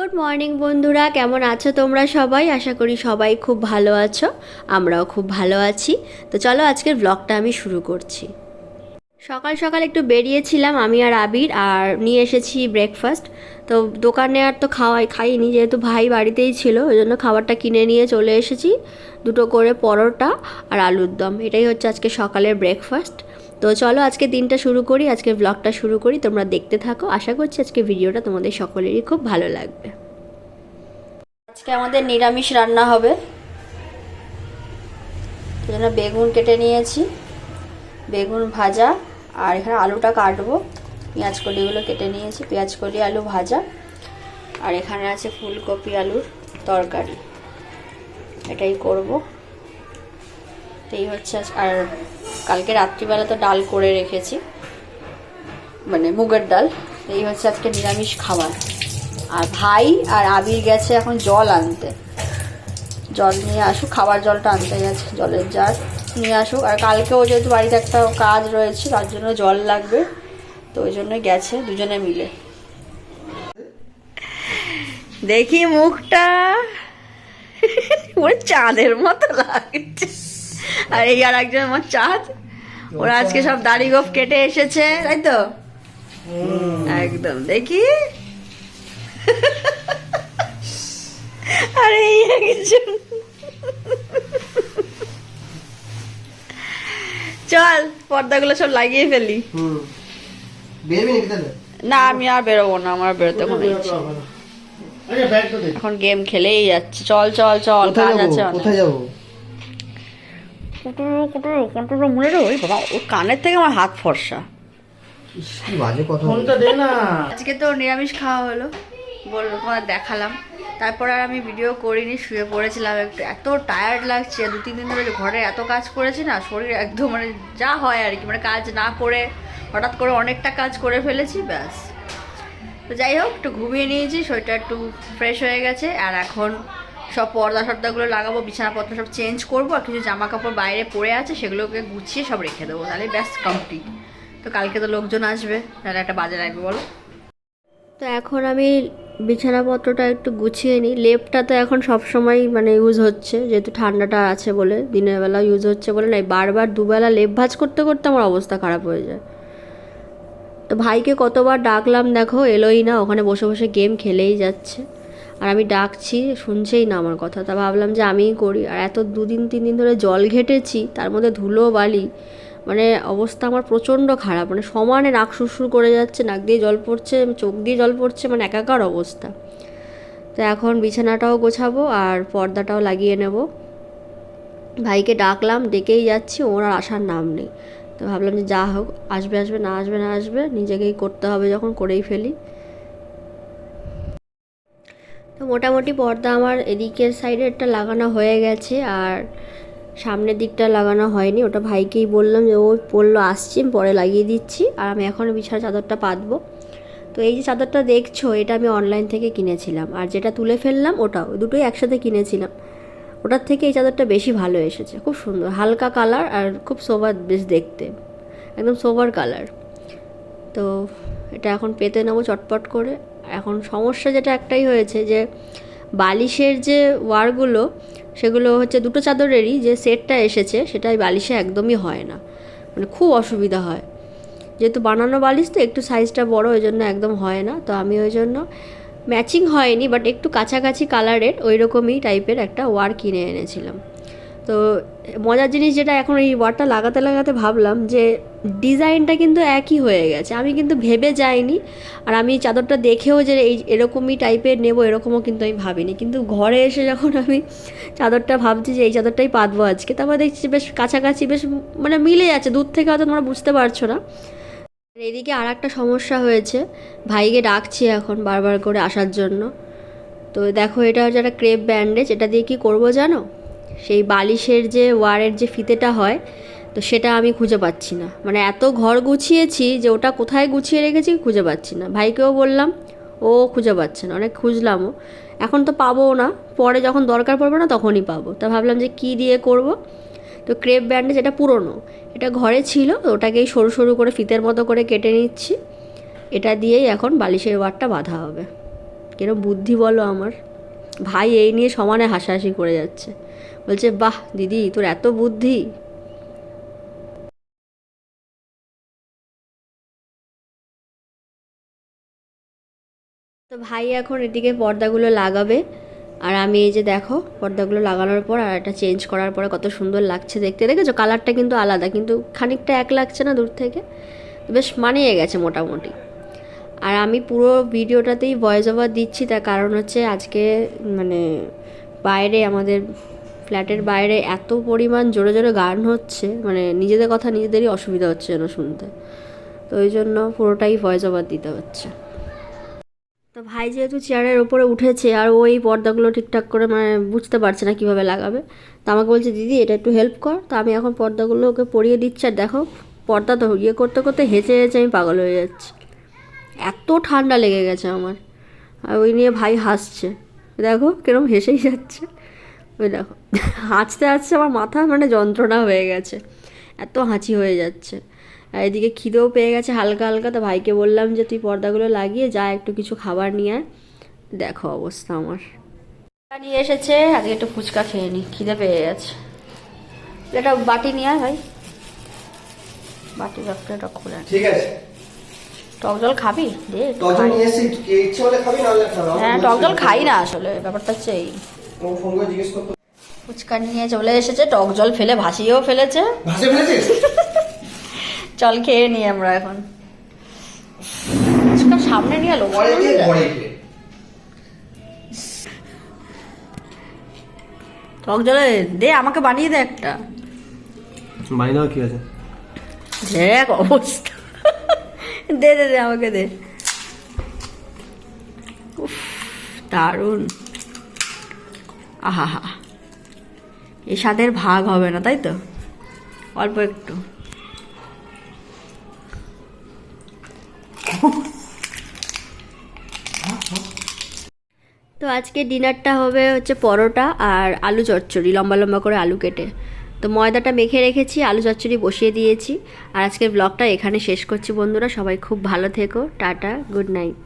Good morning বন্ধুরা, কেমন আছো তোমরা সবাই? আশা করি সবাই খুব ভালো আছো, আমরাও খুব ভালো আছি। তো চলো আজকের ব্লগটা আমি শুরু করছি। সকাল সকাল একটু বেরিয়েছিলাম আমি আর আবির, আর নিয়ে এসেছি ব্রেকফাস্ট তো দোকানে আর তো খাওয়াই, খাইনি, যেহেতু ভাই বাড়িতেই ছিল, ওই জন্য খাবারটা কিনে নিয়ে চলে এসেছি। দুটো করে পরোটা আর আলুর দম, এটাই হচ্ছে আজকে সকালের ব্রেকফাস্ট তো চলো আজকে দিনটা শুরু করি, আজকের ব্লগটা শুরু করি। তোমরা দেখতে থাকো। আশা করছি আজকে ভিডিওটা তোমাদের সকলেরই খুব ভালো লাগবে। আজকে আমাদের নিরামিষ রান্না হবে। সেজন্য বেগুন কেটে নিয়েছি। বেগুন ভাজা। আর এখানে আলুটা কাটবো। পেঁয়াজ কলিগুলো কেটে নিয়েছি। পেঁয়াজ কলি, আলু ভাজা। আর এখানে আছে ফুলকপি আলুর তরকারি। এটাই করব। এই হচ্ছে আর কালকে রাত্রিবেলা তো ডাল করে রেখেছি। মানে মুগের ডাল। এই হচ্ছে আজকে নিরামিষ খাবার। আর ভাই আর আবির গেছে এখন জল আনতে। জল নিয়ে আসুক, খাবার জলটা আনতে গেছে জলের জার নিয়ে আসুক। আর কালকেও যেহেতু বাড়িতে একটা কাজ রয়েছে, তার জন্য জল লাগবে। তো ওই জন্য গেছে দুজনে মিলে। দেখি মুখটা। ওর চাঁদের মতো লাগছে। আর এই আর একজন আমার চাঁদ। ওরা আজকে সব দাড়ি গোফ কেটে এসেছে তাই তো? একদম দেখি। আরে চল পর্দাগুলো সব লাগিয়ে ফেলি। না আমি আর বেরোবো না আমার বেরোতে কোনো ইচ্ছে দে এখন গেম খেলেই যাচ্ছে। চল চল চল কোথায় যাব? আছে কোথায় যাব মনে রে ওই বাবা ওর কানের থেকে আমার হাত ফর্সা। বাজে কথা ফোনটা দে না। আজকে তো নিরামিষ খাওয়া হলো বলল তোমার দেখালাম। তারপর আর আমি ভিডিও করিনি শুয়ে পড়েছিলাম একটু। এত টায়ার্ড লাগছে দু তিন দিন ধরে ঘরে এত কাজ করেছি না শরীর একদম মানে যা হয় আর কি মানে কাজ না করে হঠাৎ করে অনেকটা কাজ করে ফেলেছি ব্যাস। তো যাই হোক একটু ঘুমিয়ে নিয়েছি শরীরটা একটু ফ্রেশ হয়ে গেছে আর এখন সব পর্দা সর্দাগুলো লাগাবো, বিছানাপত্র সব চেঞ্জ করব, আর কিছু জামা কাপড় বাইরে পড়ে আছে, সেগুলোকে গুছিয়ে সব রেখে দেবো। তাহলে ব্যাস কমপ্লিট তো কালকে তো লোকজন আসবে, তাহলে একটা বাজে লাগবে বলো। তো এখন আমি বিছানাপত্রটা একটু গুছিয়ে নিই। লেপটা তো এখন সব সময় মানে ইউজ হচ্ছে, যেহেতু ঠান্ডাটা আছে বলে, দিনের বেলা ইউজ হচ্ছে বলে নাই। বারবার দুবেলা লেপ ভাজ করতে করতে আমার অবস্থা খারাপ হয়ে যায়। তো ভাইকে কতবার ডাকলাম দেখো, এলোই না, ওখানে বসে বসে গেম খেলেই যাচ্ছে। আর আমি ডাকছি, শুনছেই না আমার কথা। তা ভাবলাম যে আমিই করি। আর এত দুদিন, তিন দিন ধরে জল ঘেটেছি, তার মধ্যে ধুলো বালি। মানে অবস্থা আমার প্রচণ্ড খারাপ। মানে সমানে নাক সুরসুর করে যাচ্ছে, নাক দিয়ে জল পড়ছে, চোখ দিয়ে জল পড়ছে মানে একাকার অবস্থা। তো এখন বিছানাটাও গোছাবো আর পর্দাটাও লাগিয়ে নেব। ভাইকে ডাকলাম, ডেকেই যাচ্ছি, ওর আর আসার নাম নেই। তো ভাবলাম যে যা হোক, আসবে আসবে, না আসবে না আসবে, নিজেকেই করতে হবে যখন করেই ফেলি। তো মোটামুটি পর্দা আমার এদিকের সাইডেরটা লাগানো হয়ে গেছে আর সামনের দিকটা লাগানো হয়নি। ওটা ভাইকেই বললাম যে ও পড়ল আসছি পরে লাগিয়ে দিচ্ছি। আর আমি এখন বিছানা চাদরটা পাতবো। তো এই যে চাদরটা দেখছ, এটা আমি অনলাইন থেকে কিনেছিলাম। আর যেটা তুলে ফেললাম, ওটাও। দুটোই একসাথে কিনেছিলাম। ওটার থেকে এই চাদরটা বেশি ভালো এসেছে। খুব সুন্দর। হালকা কালার আর খুব সোবার বেশ দেখতে। একদম সোবার কালার। তো এটা এখন পেতে নেব চটপট করে। এখন সমস্যা যেটা একটাই হয়েছে যে বালিশের যে ওয়ারগুলো, সেগুলো হচ্ছে দুটো চাদরেরই যে সেটটা এসেছে, সেটাই বালিশে একদমই হয় না। মানে খুব অসুবিধা হয়। যেহেতু বানানো বালিশ তো একটু সাইজটা বড় ওই জন্য একদম হয় না। তো আমি ওই জন্য ম্যাচিং হয়নি, বাট একটু কাছাকাছি কালারের ওই রকমই টাইপের একটা ওয়ার কিনে এনেছিলাম। তো মজার জিনিস যেটা এখন এই ওয়ারটা লাগাতে লাগাতে ভাবলাম যে ডিজাইনটা কিন্তু একই হয়ে গেছে। আমি কিন্তু ভেবে যাইনি আর আমি চাদরটা দেখেও যে এই এরকমই টাইপের নেব এরকমও কিন্তু আমি ভাবিনি। কিন্তু ঘরে এসে যখন আমি চাদরটা ভাবছি যে এই চাদরটাই পাতবো আজকে, তারপর দেখছি বেশ কাছাকাছি বেশ মানে মিলে যাচ্ছে, দূর থেকে হয়তো তোমরা বুঝতে পারছ না। এদিকে আর একটা সমস্যা হয়েছে, ভাইকে ডাকছি এখন বারবার করে আসার জন্য। তো দেখো এটা হচ্ছে একটা ক্রেপ ব্যান্ডেজ এটা দিয়ে কি করব জানো? সেই বালিশের যে ওয়ারের যে ফিতেটা হয়, তো সেটা আমি খুঁজে পাচ্ছি না। মানে এত ঘর গুছিয়েছি যে ওটা কোথায় গুছিয়ে রেখেছি খুঁজে পাচ্ছি না। ভাইকেও বললাম, ও খুঁজে পাচ্ছে না, অনেক খুঁজলামও। এখন তো পাবোও না, পরে যখন দরকার পড়বে না তখনই পাবো। তা ভাবলাম যে কী দিয়ে করব? তো ক্রেপ ব্যান্ডেজ এটা পুরনো, এটা ঘরে ছিল ওটাকেই সরু সরু করে ফিতের মতো করে কেটে নিচ্ছি। এটা দিয়েই এখন বালিশের ওয়ারটা বাঁধা হবে। কেন বুদ্ধি বলো আমার। ভাই এই নিয়ে সমানে হাসাহাসি করে যাচ্ছে। বলছে, বাহ, দিদি, তোর এত বুদ্ধি। তো ভাই এখন এদিকে পর্দাগুলো লাগাবে। আর আমি এই যে দেখো, পর্দাগুলো লাগানোর পর আর এটা চেঞ্জ করার পরে কত সুন্দর লাগছে দেখতে। দেখেছ? কালারটা কিন্তু আলাদা, কিন্তু খানিকটা এক লাগছে না দূর থেকে। বেশ মানিয়ে গেছে মোটামুটি। আর আমি পুরো ভিডিওটাতেই ভয়েস ওভার দিচ্ছি, তার কারণ হচ্ছে আজকে মানে বাইরে আমাদের ফ্ল্যাটের বাইরে এত পরিমাণ জোরে জোরে গান হচ্ছে মানে নিজেদের কথা নিজেদেরই অসুবিধা হচ্ছে যেন শুনতে। তো ওই জন্য পুরোটাই ভয়েস ওভার দিতে হচ্ছে। তো ভাই যেহেতু চেয়ারের ওপরে উঠেছে, আর ওই পর্দাগুলো ঠিকঠাক করে মানে বুঝতে পারছে না কীভাবে লাগাবে, তো আমাকে বলছে, দিদি, এটা একটু হেল্প কর। তো আমি এখন পর্দাগুলো ওকে পরিয়ে দিচ্ছি, আর দেখো, পর্দা তো ইয়ে করতে করতে হেঁচে হেঁচে আমি পাগল হয়ে যাচ্ছি। এত ঠান্ডা লেগে গেছে আমার। আর ওই নিয়ে ভাই হাসছে। দেখো কিরম হেসেই যাচ্ছে। ওই দেখো হাঁচতে হাঁচতে আমার মাথা মানে যন্ত্রণা হয়ে গেছে এত হাঁচি হয়ে যাচ্ছে। আর এদিকে খিদেও পেয়ে গেছে হালকা হালকা তো ভাইকে বললাম যে তুই পর্দাগুলো লাগিয়ে যা একটু কিছু খাবার নিয়ে আয়। দেখো অবস্থা আমার। নিয়ে এসেছে আজকে একটু ফুচকা খেয়ে নি খিদে পেয়ে গেছে। এটা বাটি নিয়ে আয় ভাই। বাটি রাখতে এটা খুলে ঠিক আছে। টক জল খাবি? দে তখন খাই। নিয়ে এসে কে ইচ্ছে হলে খাবি না হলে খাবি হ্যাঁ টক জল খাই না আসলে ব্যাপারটা হচ্ছে এই। ফোন করে জিজ্ঞেস করতো ফুচকা নিয়ে চলে এসেছে টক জল ফেলে ভাসিয়েও ফেলেছে। চল খেয়ে নিই আমরা এখন। ফুচকা সামনে নিয়ে এলো টক জলে দে আমাকে বানিয়ে দে একটা। বানিয়ে দেওয়া কি আছে? দেখ অবস্থা। দে দে দে আমাকে দে। উফ, দারুণ। আহা হা এই স্বাদের ভাগ হবে না, তাই তো? অল্প একটু। তো আজকে ডিনারটা হবে হচ্ছে পরোটা আর আলু চচ্চড়ি, লম্বা লম্বা করে আলু কেটে। তো ময়দাটা মেখে রেখেছি, আলু চচ্চড়ি বসিয়ে দিয়েছি। আর আজকের ব্লগটা এখানে শেষ করছি বন্ধুরা, সবাই খুব ভালো থেকো, টাটা, গুড নাইট।